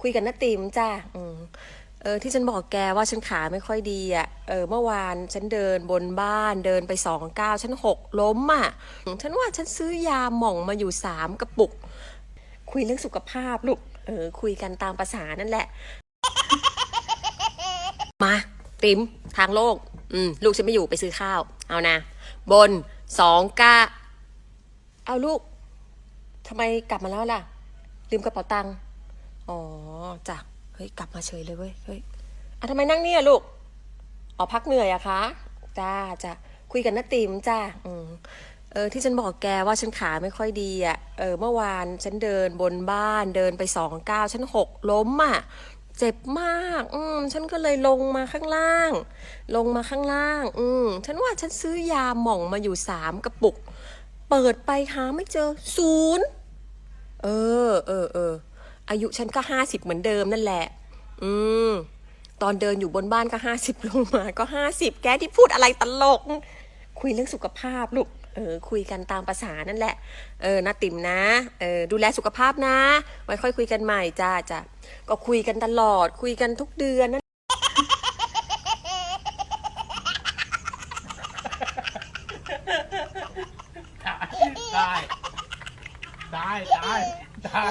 คุยกันนะติมจ้าอืมเออที่ฉันบอกแกว่าฉันขาไม่ค่อยดีอะ เออเมื่อวานฉันเดินบนบ้านเดินไปสองก้าวฉันหกล้มอะ ฉันว่าฉันซื้อยาหม่องมาอยู่สามกระปุก คุยเรื่องสุขภาพลูก เออคุยกันตามภาษานั่นแหละ มาติมทางโลก อืมลูกฉันไม่อยู่ไปซื้อข้าว เอานะ บนสองกะเอาลูกทำไมกลับมาแล้วล่ะ ลืมกระเป๋าตังค์ อ๋อจ้ะเฮ้ยกลับมาเฉยเลยเว้ยเฮ้ยอะทำไมนั่งเนี่ยลูกอ๋อพักเหนื่อยอะคะจ้าจ้ะคุยกันนะติมจ้าอืมเออที่ฉันบอกแกว่าฉันขาไม่ค่อยดีอะเออเมื่อวานฉันเดินบนบ้านเดินไปสองก้าวฉันหกล้มอะเจ็บมาก อืมฉันก็เลยลงมาข้างล่าง ลงมาข้างล่าง อืมฉันว่าฉันซื้อยาหม่องมาอยู่สามกระปุก เปิดไปหาไม่เจอศูนย์ เออ เออ เออ อายุฉันก็ห้าสิบเหมือนเดิมนั่นแหละ อืม ตอนเดินอยู่บนบ้านก็ห้าสิบลงมา ก็ห้าสิบแกที่พูดอะไรตลก คุยเรื่องสุขภาพลูก เออ คุยกันตามภาษานั่นแหละ เออนาติ๋มนะ เออ ดูแลสุขภาพนะ ไว้ค่อยคุยกันใหม่จ้าจ้าก็คุยกันตลอด คุยกันทุกเดือนนั่น ได้ ได้ได้ได้